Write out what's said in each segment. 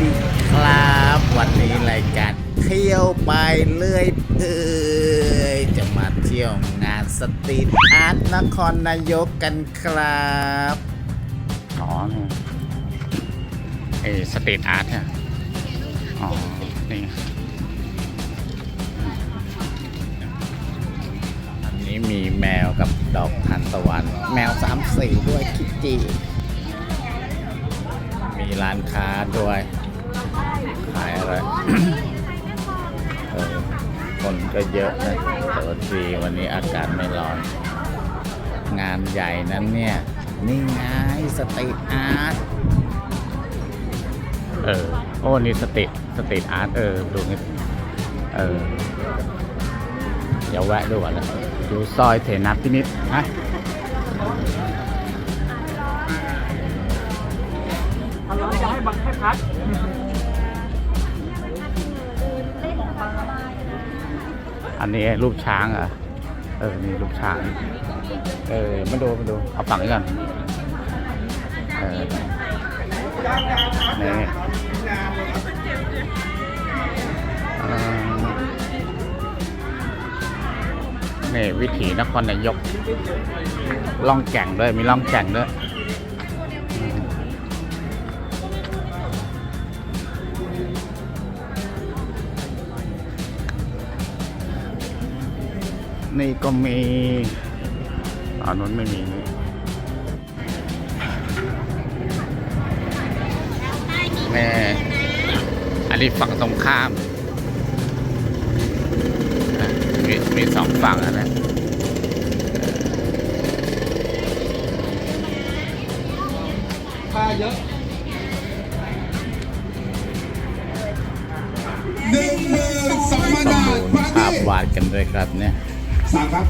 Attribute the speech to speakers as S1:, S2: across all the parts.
S1: ดีครับ วันนี้รายการเที่ยวไปเรื่อยเปื่อยจะมาเที่ยวงานสตรีทอาร์ตนครนายกกันครับ
S2: อ๋อนี่ไอสตรีทอาร์ตเนี่ยอ๋อนี่
S1: อันนี้มีแมวกับดอกทานตะวัน แมวสามสีด้วยคิดจีมีร้านค้าด้วย ขายอะไร คนก็เยอะนะแต่ว่าดีวันนี้อากาศไม่ร้อน งานใหญ่นั้นเนี่ย นี่ไงสตรีทอาร์ต
S2: เออ โอ้ นี่สตรีทสตรีทอาร์ต เออ ดูนี่เออ เดี๋ยวแวะดูก่อนเลยดูซอยเถนับพินิษฮะ
S3: เราจะให้บังให้พัก
S2: อันนี้รูปช้างอะ เออ นี่รูปช้าง เออ มาดูมาดู เอาฝั่งนี้ก่อนเออนี่นี่วิถีนครนายกล่องแก่งด้วย มีล่องแก่งด้วย นี่ก็มีอันนู้นไม่มีแม่อันนี้ฝั่งตรงข้ามอะมีมีสองฝั่งอะนะ
S3: ค่าเยอะ
S4: หนึ่งหมื่นสองพัน
S1: ต้อง
S4: บา
S1: ดู
S4: ทครั้ง
S1: ภาพ
S4: ที่
S1: วาดกันด้วยครับเนี่ย
S4: สามครับ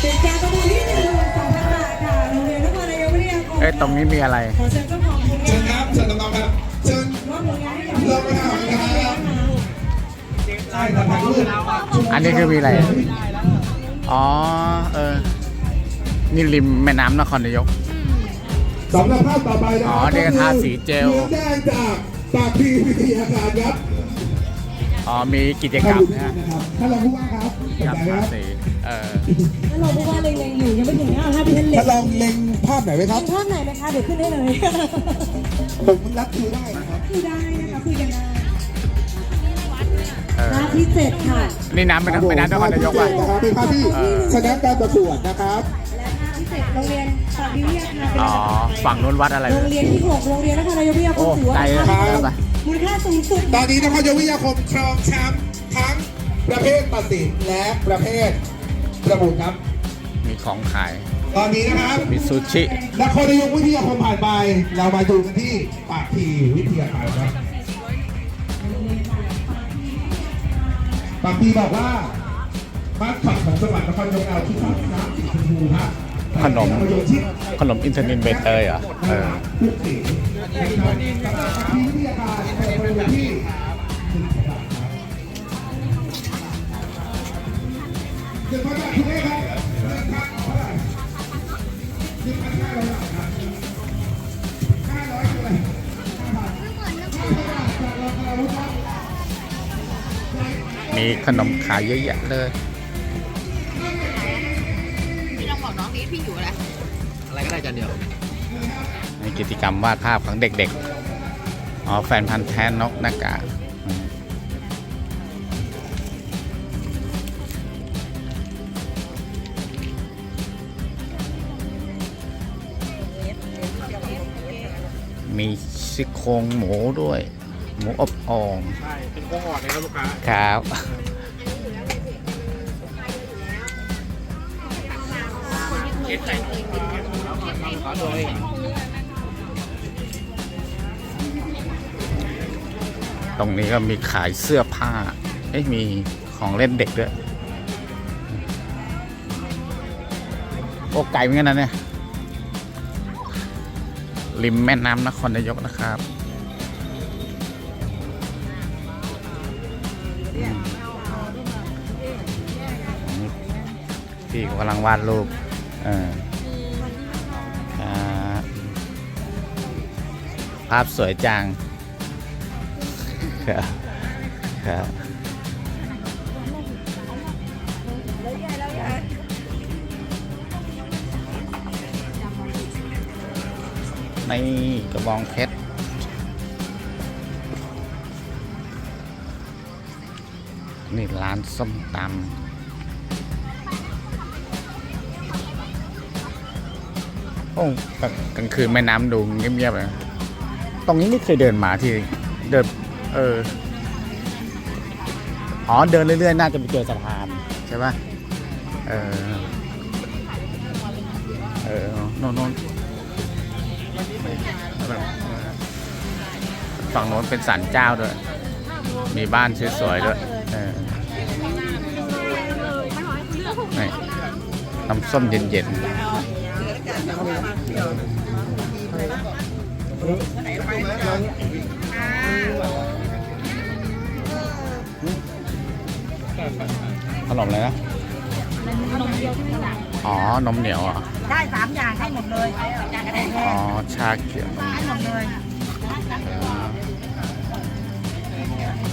S5: เป็นการประมูลที่หนึ่งหมื่นสองพันบาทค่ะโรงเรียนนครนายกวิทยาคม
S2: เอ้ยตรงนี้มีอะไร
S5: ขอเชิญเจ้าของผล
S4: เชิ
S5: งา
S4: ญ
S5: น
S4: ครับเชิญน้องๆครับเชิญ
S5: มอบผลงานให้กับ
S4: ลงไปหาของครับใช่ครับถ่ายรูป
S2: อันนี้คือมีอะไร อ๋อ เออ นี่ริมแม่น้ำนครนายก
S4: สำหรับภาพต่อไปนะค
S2: อ๋
S4: รั
S2: อนี่ก็ทาสีเจล
S4: เนื้อแดงจากปากพีวิทยาการครับ
S2: อ๋อ มีกิจกรรมนะ
S4: นะครับท่านรองผู้ว่าครับสน
S2: กับ
S4: ใจไหม
S2: ทา
S4: ครับ
S2: สี เออ
S5: ถ้าเราพูดว่าเล็งๆอยู่ยังไม่ถึงนะถ้าพี่ท่านเล็
S4: ท่างนลองเล็งภาพไหนไหมครับ
S5: เล็งภาพไหนไหมคะเดี๋ยวขึ้นได้เลย
S4: ผมรับคิวได้นะครับ
S5: คุยได้นะคะคุยกันได้
S2: เออ
S5: ภาพที่เจ็ดค่ะ
S2: นี่น้ำเป็นน้ำเป็นน้ำนครนายกว่ะ
S4: นะครับเป็นภาพที่ชนะการประกวดนะครับ
S5: และภาพที่เจ็ดโรงเรียนปากวิทยาคารเป็น
S2: อ๋อ ฝั่งนู้นวัดอะไร
S5: โรงเรียนที่หกโรงเรียนนครนายกวิทยาค
S2: โอ้
S5: มถือว่า
S2: ไกลเลย
S4: ครับ
S2: ไป
S5: มูลค่าสูงสุด
S4: ตอนนี้นครยกวิทยาคมครองแชมป์ทั้งประเภทตัดสินและประเภทป ระมูลครับ
S2: มีของขาย
S4: ตอนนี้นะครับ
S2: มีซูชิ
S4: นครนายกวิทยาคมผ่านไป เรามาดูกันที่ปากพีวิทยาการครับปากพีบอกว่ามาสคอตของจังหวัดนครนายกเอาที่ชอบน้ำสีชมพูครับ
S2: ขนม
S4: นครนายกที่
S2: ขนมอินเทอร์เน็ตใบเตยเหรอเออ
S4: ทุกสีนะครับสำหรับปากพีวิทยาการเป็นประมูลที่หนึ่งพันบาทคุณแม่ครับหนึ่งพันเท่าไหร่หนึ่งพันห้าร้อยบาทครับห้าร้อยคืออะไรห้าพันห้าพันบาทจากราคาลูกค้า
S2: มีขนมขายเยอะแยะเลย
S6: พี่ลองบอกน้องนี้พี่อยู่อะไร
S1: อะไรก็ได้จานเดียว
S2: มีกิจกรรมวาดภาพของเด็กๆ อ๋อแฟนพันธ์แท้นกหน้ากาก มมีซี่โครงหมูด้วย หมูอบโอ่ง
S3: ใช่ เป็นโค้งอ่อนเลยครับลูกค้า
S2: ครับตรงนี้ก็มีขายเสื้อผ้าเอ้ยมีของเล่นเด็กด้วย โอ้ไก่เหมือนกันนะเนี่ย ริมแม่น้ำนครนายกนะครับพี่กำลังวาดรูปเออภาพสวยจังครับครับ ในกระบองเพชรนี่ร้านส้มตำโอ้กลางกลางคืนแม่น้ำดูเงียบๆเลยตรงนี้ไม่เคยเดินมาที่เดินเอออ๋อเดินเรื่อยๆ น่าจะไปเจอสะพานใช่ปะเออ เออ โน่นโน่น ฝั่งโน้นเป็นศาลเจ้าด้วย มีบ้านสวยๆด้วยเออนี่น้ำส้มเย็นๆขนมอะไรนะ อ๋อ นมเหนียวเหรอะ
S5: ได้สามอย่างให้หมดเลยอย่างกระแดง
S2: อ๋อ ชาเขียว
S5: ให้หมดเลย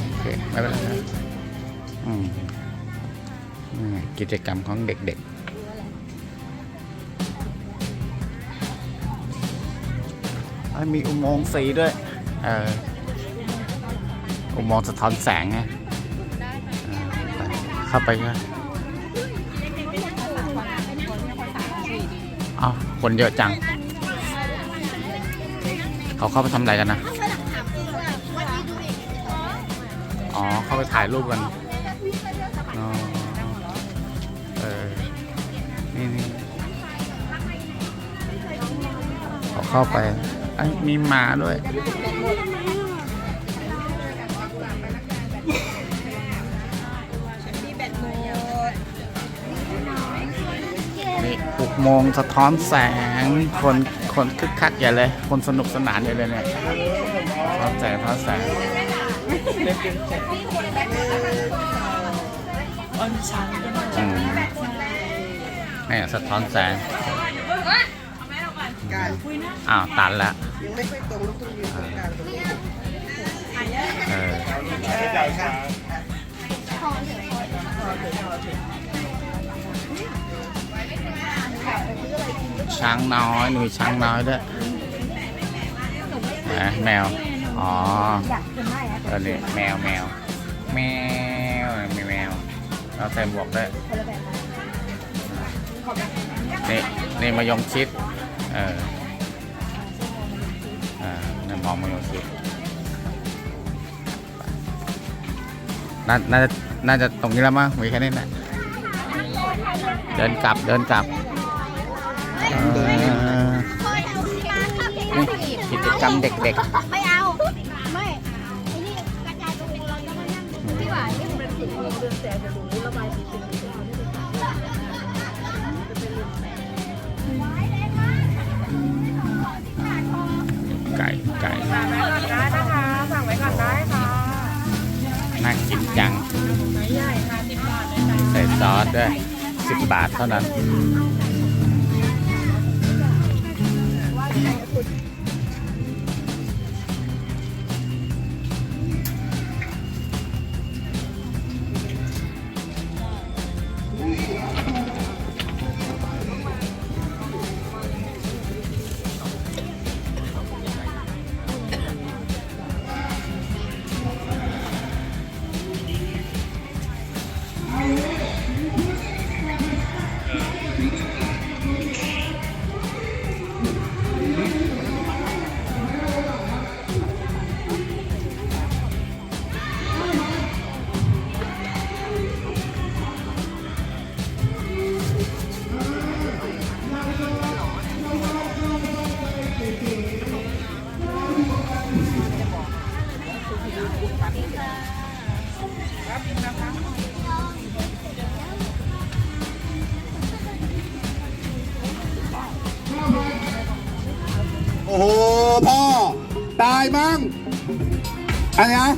S2: โอเคไม่เป็นไรนะอืมนี่ไงกิจกรรมของเด็กๆเอ้ยมีอุโมงค์สีด้วย เออ อุโมงค์สะท้อนแสงไงเออไปเข้าไปน คนเยอะจัง เขาเข้าไปทำอะไรกันนะ อ๋อ เข้าไปถ่ายรูปกันอเออนี่นี่เขาเข้าไปไอ้มีหมาด้วย นี่หกโมงสะท้อนแสง คนคนคึกคักใหญ่เลย คนสนุกสนานใหญ่เลยเนี่ยสะท้อนแสงสะท้อนแสงอืมนี่สะท้อนแสงอ้าวตันแล้วยังไม่ค่อยตรงต้งยืนตรงกลางตรงนี้เออ ช้างน้อยมีช้างน้อยด้วยนะแมว อ๋อเออนี่แมวแมว แมวมีแมว เราใส่หมวกด้วยนี่นี่มายงชิด เอออ่านี่มองมายงชิดน่าน่าจะน่าจะตรงนี้แล้วมั้งมีแค่นี้แหละเดินกลับเดินกลับ กิจกรรมเด็ก
S6: ไม่เอา ไม่ไอ้นี่กระจายตรงนี้เราจะมานั่งที่ว่านี่เป็นสิ่งที่เดือนแสนจะดูระบายสี
S2: ๆ ไก่ไก่
S5: สั่งไว้ก่อนได้นะคะสั่งไว้ก่อนได้ค่ะ
S2: น่ากินจัง
S5: ใหญ่ค่ะสิบบาทเลยจ้ะ
S2: ใส่ซอสด้วยสิบบาทเท่านั้น
S4: โอะไรนะ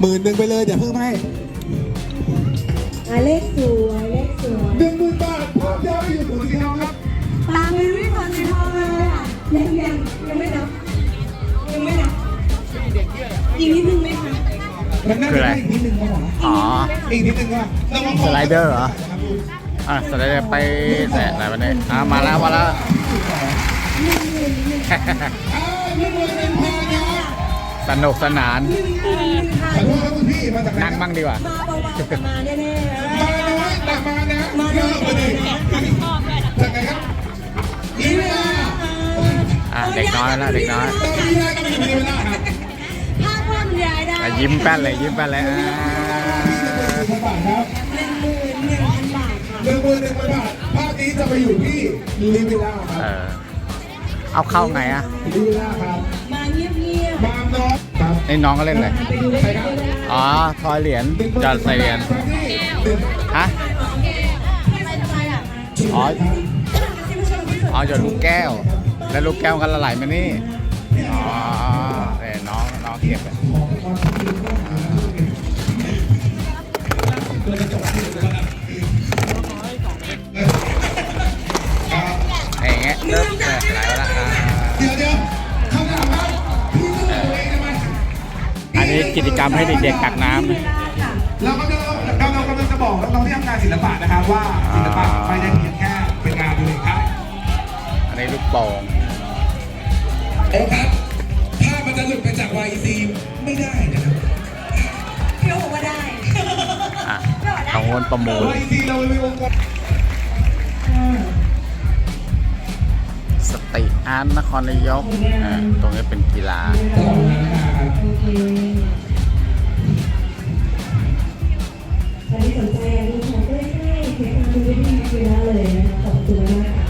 S4: หมื่นหนึ่งไปเลยเดี๋ยวเพิ่มให้
S5: อะเลขสวยเลขสวย
S4: หนึ่งหมื่นบาทพร้อมยอดให้อยู่ถุงสีทองครับ
S5: ตามเลยไม่พอสีทองเลยอะยังยังยังไม่นับยังไม่นับอีกนิดนึงไหม
S4: มันน่า
S2: คือ
S4: จะ
S2: อะไร
S4: ได้อีกนิดนึงครับหมอ
S2: อ๋อ
S4: อีกนิดนึงว่าเรามาข
S2: สไลเดอร์เหรออะสไลเดอร์ไปแต่ไหนวันนี้อะมาแล้วมาแล้ว สนุกสนาน
S4: ขอโทษครับคุณพี่มาจากไหน
S2: นั่งบ้างดีกว่า
S5: มาเบาๆแต่มาแน่ๆ
S4: มาน้อยแต่มานะเยอะกว่านี้จากไหนครับลีเวลา
S2: อะเด็กน้อยแล้วเด็กน้อย
S4: ตอนลีเวลาก็มีลีเวลาครับ
S5: ภาพความยายได้
S2: อะยิ้มแป้นเลยยิ้มแป้นเลยอ่า
S4: พันบาทครับ
S5: หนึ่งหมื่นหนึ่งพันบาทค่ะ
S4: หนึ่งหมื่นหนึ่งพันบาทภาพนี้จะไปอยู่ที่ลีเวลาค
S2: เอ
S4: รับ
S2: อเอาเข้าไงอะ
S4: ลีเวลาครับ
S5: มาเงียบ
S4: มามน้อย ครับ
S2: นี่น้องก็เล่นเลย
S5: ๆไร
S2: อ๋อทอยเหรียญจะใส่เหรียญ ฮะ
S5: อ๋อ
S2: อ๋อ อ๋อหยดลูกแก้ว แล้วลูกแก้วกันละลายมานี่ อ๋
S4: อ
S2: กิจกรรมให้เด็กๆตักน้ำนะ
S4: เราก็จะเราเรากำลังจะบอกน้องที่ทำงานศิลปะนะครับว่าศิลปะไม่ได้เพียงแค่เป็นงานเลยครับ
S2: อันนี้ลูกโป่ง
S4: โอ้ครับถ้ามันจะหลุดไปจาก YC ไม่ได้นะครับ
S5: พี่โอบอกว่าได้
S2: อะของวนประมูล
S4: YC เรามีองค์กร
S2: สติอาร์ตนครนายกอ่าตรงนี้เป็นกีฬา
S4: ต่อนะครับ
S5: โอเค คุยได้เลยนะคะขอบคุณมากค่ะ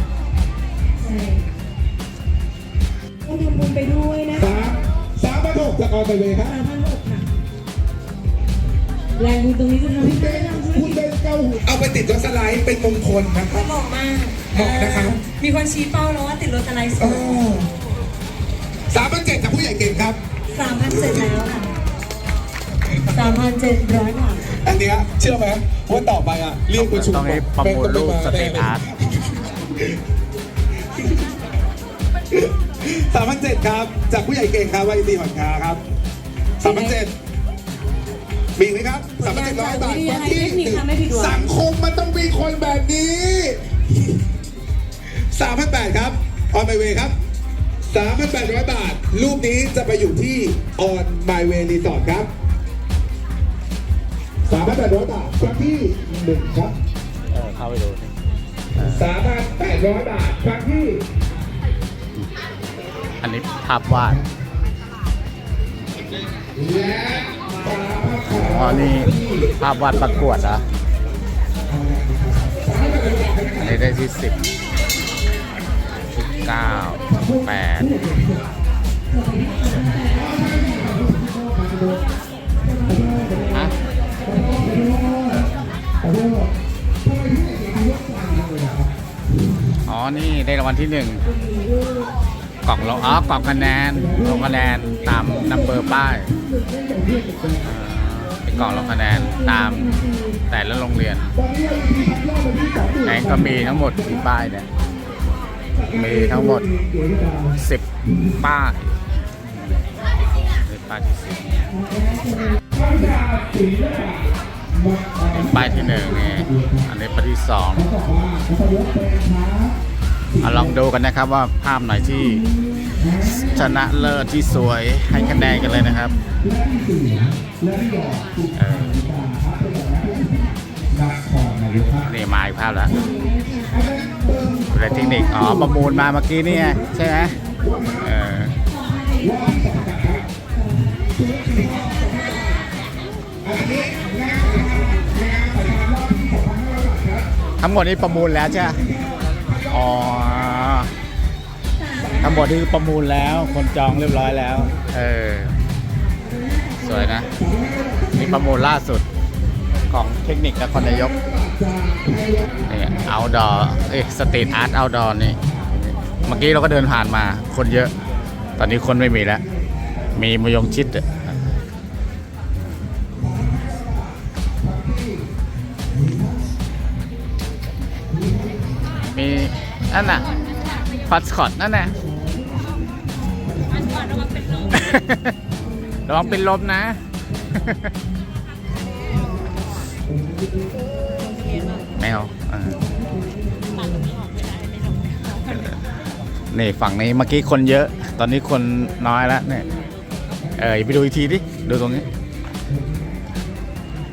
S5: ใช่ก็ทำบุญไปด้วยนะ
S4: สามสามพันหกจากออนไปเลยครับ
S5: สามพันหกค่ะแรงบุญตรงนี้จะทำให้
S4: คุณเบ
S5: ได้
S4: น
S5: ทำธุร
S4: คุณ
S5: กิจ
S4: เบนเก้าหูเอาไปติดรถสไลด์เป็นมงคลนะครับ
S5: เหมาะมาก
S4: เหมาะนะครับ
S5: มีคนชี้เป้าแล้วว่าติดรถอะไรส
S4: อ๋อสามพันเจ็ดจากผู้ใหญ่เก่งครับา
S5: มพันเจ็ดแล้วค่ะสามพันเจ็ดร้อยบาท
S4: อันเนี้ยเชื่อไหมว่าต่อไปอะเรียกคุณชุม
S2: ต้องให้ประมูลรูปสเตทอาร์ต
S4: สามพันเจ็ดครับ จากผู้ใหญ่เก่งครับวัยสี่หอนคาครับสามพันเจ็ดมีไหมครับสามพันเจ็ดร้อยบาทวันที่หนึ่งสังคมมันต้องมีคนแบบนี้สามพันแปดครับออนไมเวครับสามพันแปดร้อยบาท รูปนี้จะไปอยู่ที่ออนไมเวรีสอร์ทครับ สามพันแปดร้อยบาทครั้งที่หนึ่งครับ
S2: เออเข้าไปดูสิ
S4: สามพันแปดร้อยบาทครั้งที่
S2: อันนี้ภาพวาด
S4: และสามพัน
S2: อ๋อนี่ภาพวาดประกวดเหรออันนี้ได้ที่สิบที่เก้าแปด นี่ได้รางวัลที่หนึ่งกล่องลงอ๋อกล่องคะแนนลงคะแนนตามนัมเบอร์ป้ายเป็นกล่องลงคะแนนตามแต่ละโรงเรียนไหนก็มีทั้งหมดกี่ป้ายเนี่ยมีทั้งหมด 10 ป้ายป้ายที่สิบป้ายที่หนึ่งนี่อันนี้ป้ายที่สอง ลองดูกันนะครับว่าภาพไหนที่ชนะเลิศที่สวยให้คะแนนกันเลยนะครับเออนี่มาอีกภาพแล้วเป็นเทคนิคอ๋อประมูลมาเมื่อกี้นี่ไงใช่ไหมเออทั้งหมดนี้ประมูลแล้วใช่ไหม อ๋อทั้งหมดที่ประมูลแล้ว คนจองเรียบร้อยแล้ว เออ สวยนะ นี่ประมูลล่าสุดของเทคนิคนครนายกนี่เอาดอเอ้สตรีทอาร์ตเอาดอนี่ เมื่อกี้เราก็เดินผ่านมา คนเยอะ ตอนนี้คนไม่มีแล้ว มีมยงชิด นั่นน่ะพอสคอตนั่นน่ะระวังเป็นลมนะแมวเออนี่ฝั่งนี้เมื่อกี้คนเยอะ ตอนนี้คนน้อยแล้วเนี่ย เออไปดูอีกทีดิ ดูตรงนี้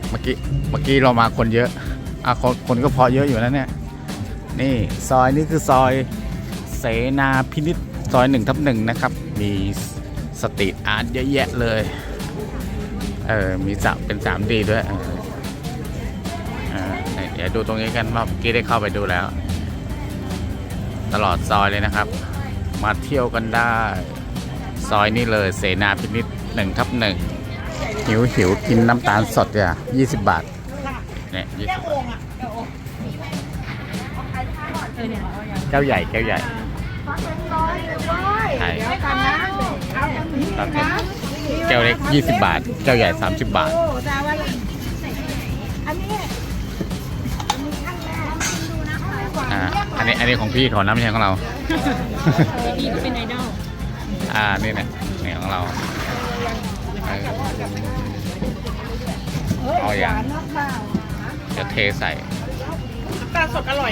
S2: เมื่อกี้ เมื่อกี้เรามาคนเยอะอะคนคนก็พอเยอะอยู่นะเนี่ย นี่ซอยนี้คือซอยเสนาพินิษซอยหนึ่งทับหนึ่งนะครับ มีสตรีทอาร์ตเยอะแยะเลย เออ มีสระเป็นสามดีด้วยเออเออเนี่ยดี๋ยวดูตรงนี้กันว่าเมื่อกี้ได้เข้าไปดูแล้ว ตลอดซอยเลยนะครับ มาเที่ยวกันได้ ซอยนี้เลยเสนาพินิษหนึ่งทับหนึ่งหิวหิวกินน้ำตาลสดอะยี่สิบบาทเนี่ยยี่สิบบาท แก้วใหญ่แก้วใหญ่ใช่ครับแก้วเล็กยี่สิบบาท แก้วใหญ่สามสิบบาท อ่า อันนี้ อันนี้ของพี่ถอนน้ำไม่ใช่ของเรา
S6: พี่เป็นไอดอล
S2: อ่า นี่เนี่ยนี่ของเราเออเอาอย่างจะเทใส่
S6: ปลาสดอร่อย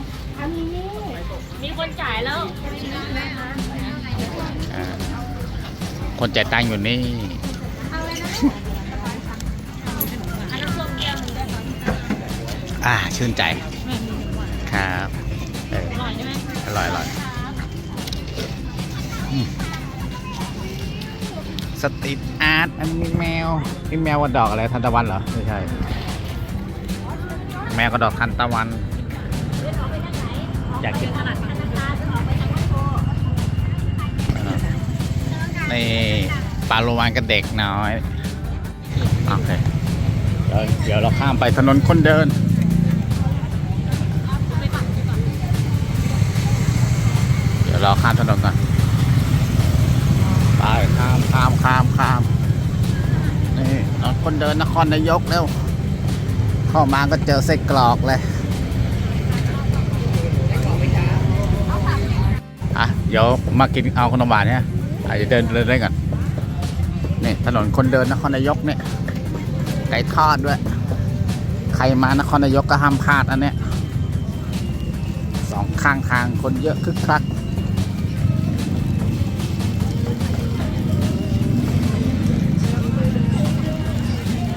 S6: นจ่ายแล้ว
S2: อ่าคนจ่ายตังค์อยู่นี่
S6: อันนั้นส้มแก้วหนึงได้ไหม
S2: อ่า ชื่นใจ ครับเออ
S6: อร่อยใช่ไหม
S2: อร่อยอร่อยอืมสตรีทอาร์ตอันนี้แมวนี่แมวกับดอกอะไร ทันตะวันเหรอ ไม่ใช่ แมวกับดอกทันตะวัน อยากกินนี่ปลาโลมานกับเด็กน้อยโอเคเดี๋ยวเดี๋ยวเราข้ามไปถนนคนเดินเดี๋ยวเราข้ามถนนก่อนไปข้ามข้ามข้ามข้ามนี่คนเดินนครนายกเร็วเข้ามาก็เจอไส้กรอกเลย เดี๋ยวมากินเอาขนมหวานเนี่ยอาจจะเดินเดินเล่นก่อนนี่ถนนคนเดินนครนายกเนี่ยไก่ทอดด้วย ใครมานครนายกก็ห้ามพลาดอันเนี้ยสองข้างทางคนเยอะคึกคัก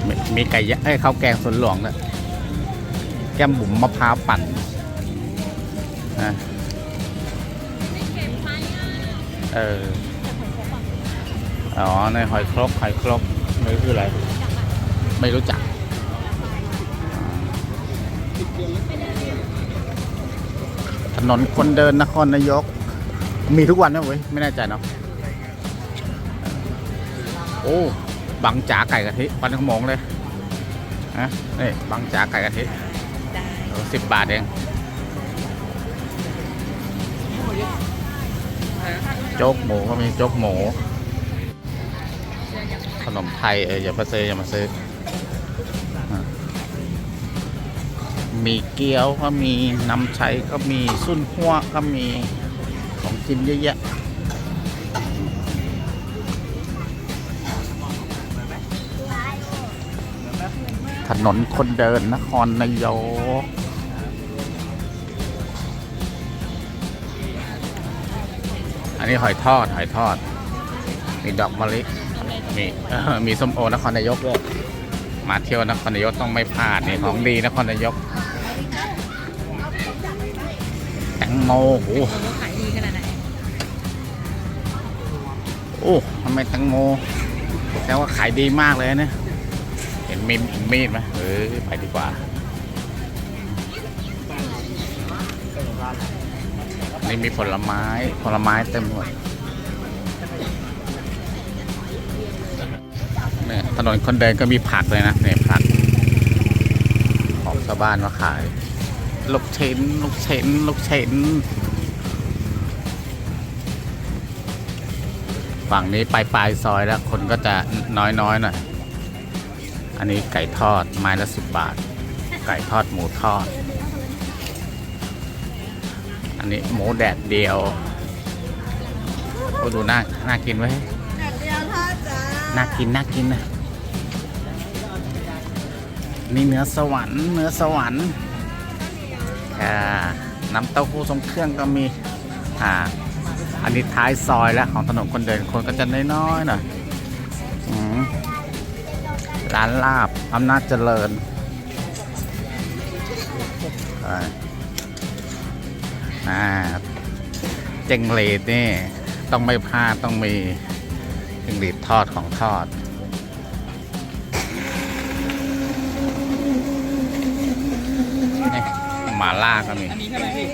S2: มีมีไก่ยะเอ้ยข้าวแกงสวนหลวงด้วยแก้มบุ๋มมะพร้าวปั่นนะ เอออ๋อในหอยครกหอยครกไม่คืออะไร ไม่รู้จักถนนคนเดินนครนายก มีทุกวันนะเว้ยไม่แน่ใจเนาะโอ้บังจ๋าไก่กะทิปันขโมงเลยนะนี่บังจ๋าไก่กะทิสิบบาทเอง โจ๊กหมูก็มีโจ๊กหมู ขนมไทยเอออย่ามาซื้ออย่ามาซื้อมีเกี๊ยวก็มีน้ำชัยก็มีซุนหัวก็มีของกินเยอะแยะถนนคนเดินนครนายก อันนี้หอยทอดหอยทอด มีดอกมะลิ มีเอ่อมีส้มโอนครนายกด้วยมาเที่ยวนครนายกต้องไม่พลาดนี่ของดีนครนายก แตงโมโอ้โห
S6: ขายดีขนาดไหน
S2: โอ้ทำไมแตงโมแสดงว่าขายดีมากเลยเนี่ยเห็นมีดมีดไหมเออไปดีกว่า นี่มีผลไม้ผลไม้เต็มหมดเนี่ยถนนคนเดินก็มีผักเลยนะเนี่ยผัก ของชาวบ้านมาขาย ลูกเช้นลูกเช้นลูกเช้นฝั่งนี้ไปปลายซอยแล้ว คนก็จะน้อยๆหน่อยอันนี้ไก่ทอดไม้ละสิบบาท ไก่ทอดหมูทอด อันนี้หมูแดดเดียวโอ้ดูน่าน่ากินไว้ย
S6: แดดเดียวทอดจ้า
S2: น่ากินน่ากินนะนี่เนื้อสวรรค์เนื้อสวรรค์อ่าน้ำเต้าหู้ทรงเครื่องก็มีอ่าอันนี้ท้ายซอยแล้วของถนนคนเดินคนก็จะน้อยๆหน่อยอืมร้านลาบอำนาจเจริญ อ่าอ่าเจงเลดนี่ ต้องไม่พลาดต้องมีเจงเลดทอดของทอดนี่หมาล่าก็มี
S3: อันนี้ใช่ไหมพี่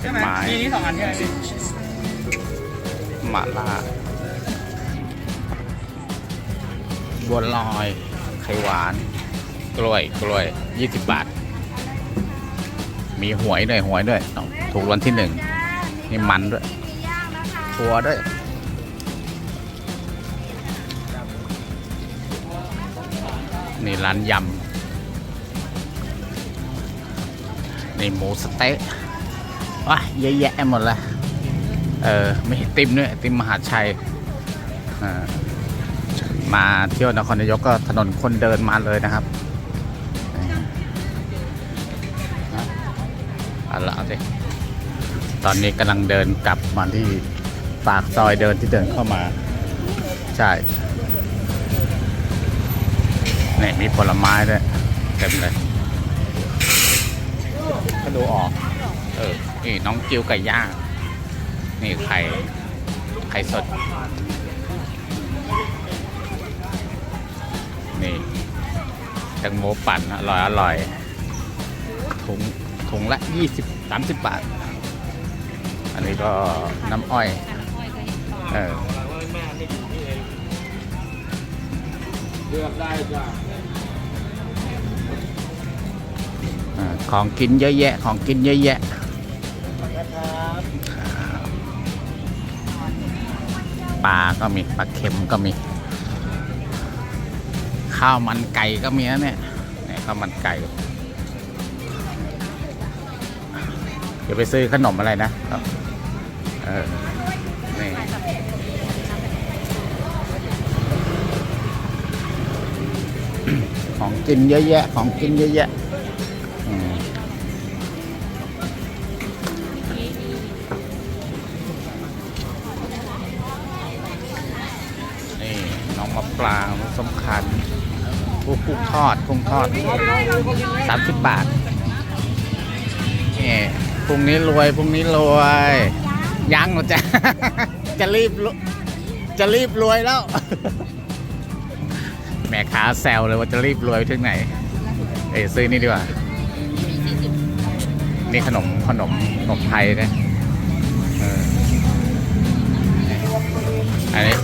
S2: เป็
S3: ใช่
S2: น
S3: ไหม
S2: ไม้
S3: มีนี้สองอันใช่ไหมพี่
S2: หมาล่าบัวลอย ไข่หวาน กล้วยกล้วยยี่สิบบาท มีหวยด้วยหวยด้วยต้องถูกรางวันที่หนึ่ง นี่มันด้วย ทัวด้วย นี่ร้านยำ นี่หมูสะเต๊ะว้าเยอะแยะหมดเลยเออไม่เห็นติมด้วยติมมหาชัยอ่ามาเที่ยวนครนายกก็ถนนคนเดินมาเลยนะครับ ละเอาสิตอนนี้กำลังเดินกลับมาที่ปากซอยเดินที่เดินเข้ามา ใช่เนี่ยมีผลไม้ด้วยเต็มเลยก็ดูออก เออ นี่น้องจิ้วไก่ย่าง นี่ไข่ ไข่สด นี่แตงโมปั่นอร่อยอร่อยถุง ถุงละ 20 30 บาท อันนี้ก็น้ำอ้อย เออ
S3: เลือกได้จ้ะ
S2: อ่าของกินเยอะแยะ ของกินเยอะแยะ
S3: นะครับ
S2: ปลาก็มีปลาเค็มก็มี ข้าวมันไก่ก็มีนะเนี่ยเนี่ยข้าวมันไก่ ดี๋ยวไปซื้อขนมอะไรนะเออนี่ของกินเยอะแยะ ของกินเยอะแยะอืมนี่น้องมะปรางน้องสมคัญกุ้งกุ้งทอดกุ้งทอดสามสิบบาทนี่พ รุ่งนี้รวยพรุ่งนี้รวยยังเหรอจ๊ะจะรีบรวจะรีบรวยแล้ว แม่ค้าแซวเลยว่าจะรีบรวยไปถึงไหน เอ้ยซื้อนี่ดีกว่า นี่ขนมขนมขนมไทยนะอันนี้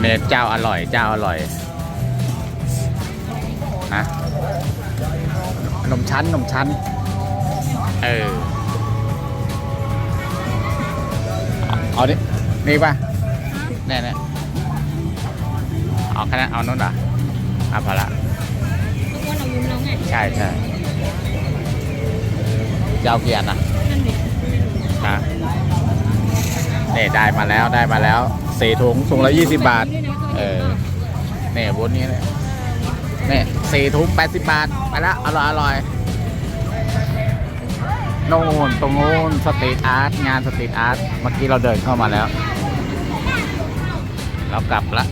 S2: เนี่ยเจ้าอร่อยเจ้าอร่อยนะนมชั้นนมชั้น เออเอาเอาดินี่ป่ะแน่แน่เอาแค่นั้นเอานู่นเหรออะพอละใช่ใช่จะเอาเกียร์นะฮะนี่ได้มาแล้วได้มาแล้วสี่ถุงถุงละยี่สิบบาท เออเนี่ยบนนี้เนี่ยนี่สี่ถุงแปดสิบบาท ไปละอร่อยอร่อย โน่นตรงโน้นสตรีทอาร์ตงานสตรีทอาร์ตเมื่อกี้เราเดินเข้ามาแล้ว เรากลับละ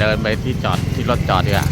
S2: เดินไปที่จอดที่รถจอดดีกว่า